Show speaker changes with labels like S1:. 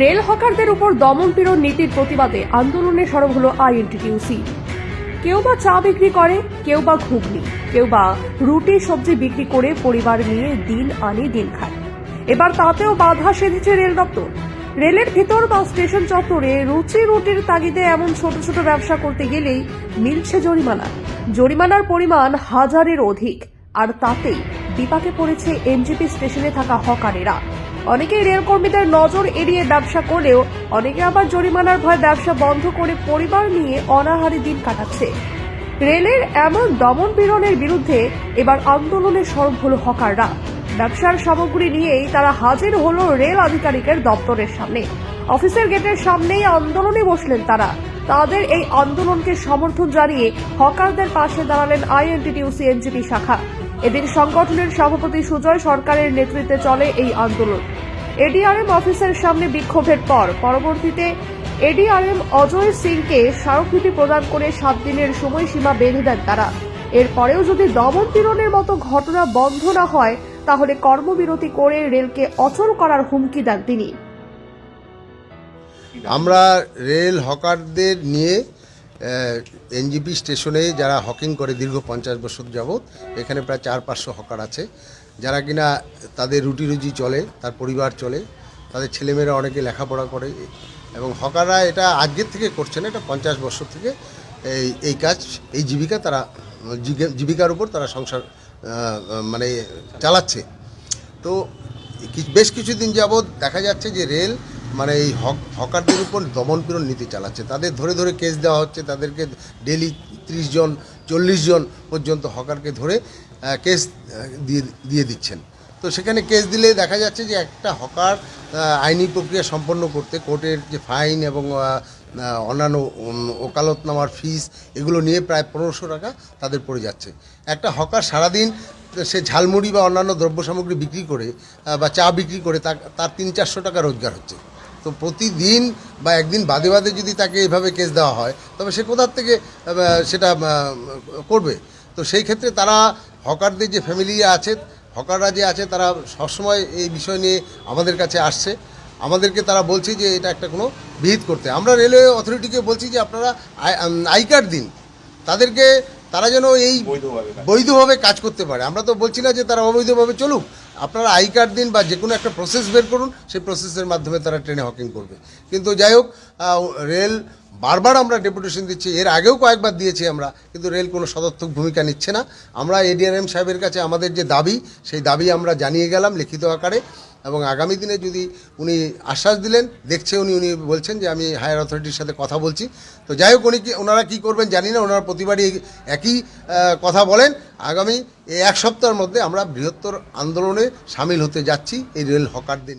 S1: Rail হকারদের উপর দমন পীড়ন নীতির প্রতিবাদে আন্দোলনে সরব হল আইএনটিটিউসি। কেউ বা চা বিক্রি করে, কেউ বা ঘুগনি, কেউ বা রুটি সবজি বিক্রি করে পরিবার নিয়ে দিন আনে দিন খায়। এবার তাতেও বাধা সেধেছে রেল দপ্তর। রেলের ভিতর বা স্টেশন চত্বরে রুচি রুটির তাগিদে এমন ছোট ছোট ব্যবসা করতে গেলেই মিলছে জরিমানা। জরিমানার পরিমাণ হাজারের অধিক, আর তাতেই বিপাকে পড়েছে এনজিপি স্টেশনে থাকা হকারেরা। অনেকেই রেলকর্মীদের নজর এড়িয়ে ব্যবসা করলেও অনেকে আবার জরিমানার ভয় ব্যবসা বন্ধ করে পরিবার নিয়ে অনাহারে দিন কাটাচ্ছে। রেলের এমন দমন পীড়নের বিরুদ্ধে এবার আন্দোলনে সরব হল হকাররা। ব্যবসার সামগ্রী নিয়েই তারা হাজির হল রেল আধিকারিকের দপ্তরের সামনে। অফিসের গেটের সামনেই আন্দোলনে বসলেন তারা। তাদের এই আন্দোলনকে সমর্থন জানিয়ে হকারদের পাশে দাঁড়ালেন আইএনটিটিউসি এনজিপি শাখা। এদিন সংগঠনের সভাপতি সুজয় সরকারের নেতৃত্বে চলে এই আন্দোলন। এডিআরএম অফিসের সামনে বিক্ষোভের পর পরবর্তীতে এডিআরএম অজয় সিংকে স্মারকলিপি প্রদান করে সাত দিনের সময়সীমা বেঁধে দেন তারা। এরপরেও যদি দমন পীড়নের মতো ঘটনা বন্ধ না হয়, তাহলে কর্মবিরতি করে রেলকে অচল করার হুমকি দেন তিনি।
S2: আমরা রেল হকারদের নিয়ে এনজিপি স্টেশনে যারা হকিং করে দীর্ঘ পঞ্চাশ বছর যাবৎ, এখানে প্রায় চার পাঁচশো হকার আছে। যারা কিনা তাদের রুটি রুজি চলে, তার পরিবার চলে, তাদের ছেলেমেয়েরা অনেকে লেখাপড়া করে এবং হকাররা এটা আজকের থেকে করছে না, এটা পঞ্চাশ বছর থেকে এই এই কাজ, এই জীবিকা তারা, জীবিকা- জীবিকার উপর তারা সংসার মানে চালাচ্ছে। তো বেশ কিছুদিন যাবৎ দেখা যাচ্ছে যে রেল মানে এই হক- হকারদের উপর দমনপীড়ন নীতি চালাচ্ছে। তাদের ধরে ধরে কেস দেওয়া হচ্ছে, তাদেরকে ডেলি ত্রিশ জন চল্লিশ জন পর্যন্ত হকারকে ধরে কেস দিয়ে দিয়ে দিচ্ছেন। তো সেখানে কেস দিলে দেখা যাচ্ছে যে একটা হকার আইনি প্রক্রিয়া সম্পন্ন করতে কোর্টের যে ফাইন এবং অন্যান্য ওকালতনামার ফিস এগুলো নিয়ে প্রায় পনেরোশো টাকা তাদের পড়ে যাচ্ছে। একটা হকার সারাদিন সে ঝালমুড়ি বা অন্যান্য দ্রব্য সামগ্রী বিক্রি করে বা চা বিক্রি করে তার তিন চারশো টাকা রোজগার হচ্ছে। তো প্রতিদিন বা একদিন বাদে বাদে যদি তাকে এইভাবে কেস দেওয়া হয়, তবে সে কোথার থেকে সেটা করবে? তো সেই ক্ষেত্রে তারা হকারদের যে ফ্যামিলি আছে, হকাররা যে আছে, তারা সবসময় এই বিষয় নিয়ে আমাদের কাছে আসছে। আমাদেরকে তারা বলছে যে এটা একটা কোনো বিহিত করতে। আমরা রেলওয়ে অথরিটিকে বলছি যে আপনারা আই কার্ড দিন। তাদেরকে তারা যেন এই বৈধভাবে কাজ করতে পারে। আমরা তো বলছি না যে তারা অবৈধভাবে চলুক। আপনারা আই কার্ড দিন বা যে কোনো একটা প্রসেস বের করুন সেই প্রসেসের মাধ্যমে তারা ট্রেনে হকিং করবে। কিন্তু যাই হোক রেল বারবার আমরা ডেপুটেশন দিচ্ছি, এর আগেও কয়েকবার দিয়েছি আমরা, কিন্তু রেল কোনো সদর্থক ভূমিকা নিচ্ছে না। আমরা এডিআরএম সাহেবের কাছে আমাদের যে দাবি, সেই দাবি আমরা জানিয়ে গেলাম লিখিত আকারে, এবং আগামী দিনে যদি উনি আশ্বাস দিলেন, দেখছে উনি উনি বলছেন যে আমি হায়ার অথরিটির সাথে কথা বলছি। তো যাই হোক, উনি কি, ওনারা কী করবেন জানি না, ওনারা প্রতিবারই একই কথা বলেন। আগামী এই এক সপ্তাহের মধ্যে আমরা বৃহত্তর আন্দোলনে সামিল হতে যাচ্ছি এই রেল হকারদের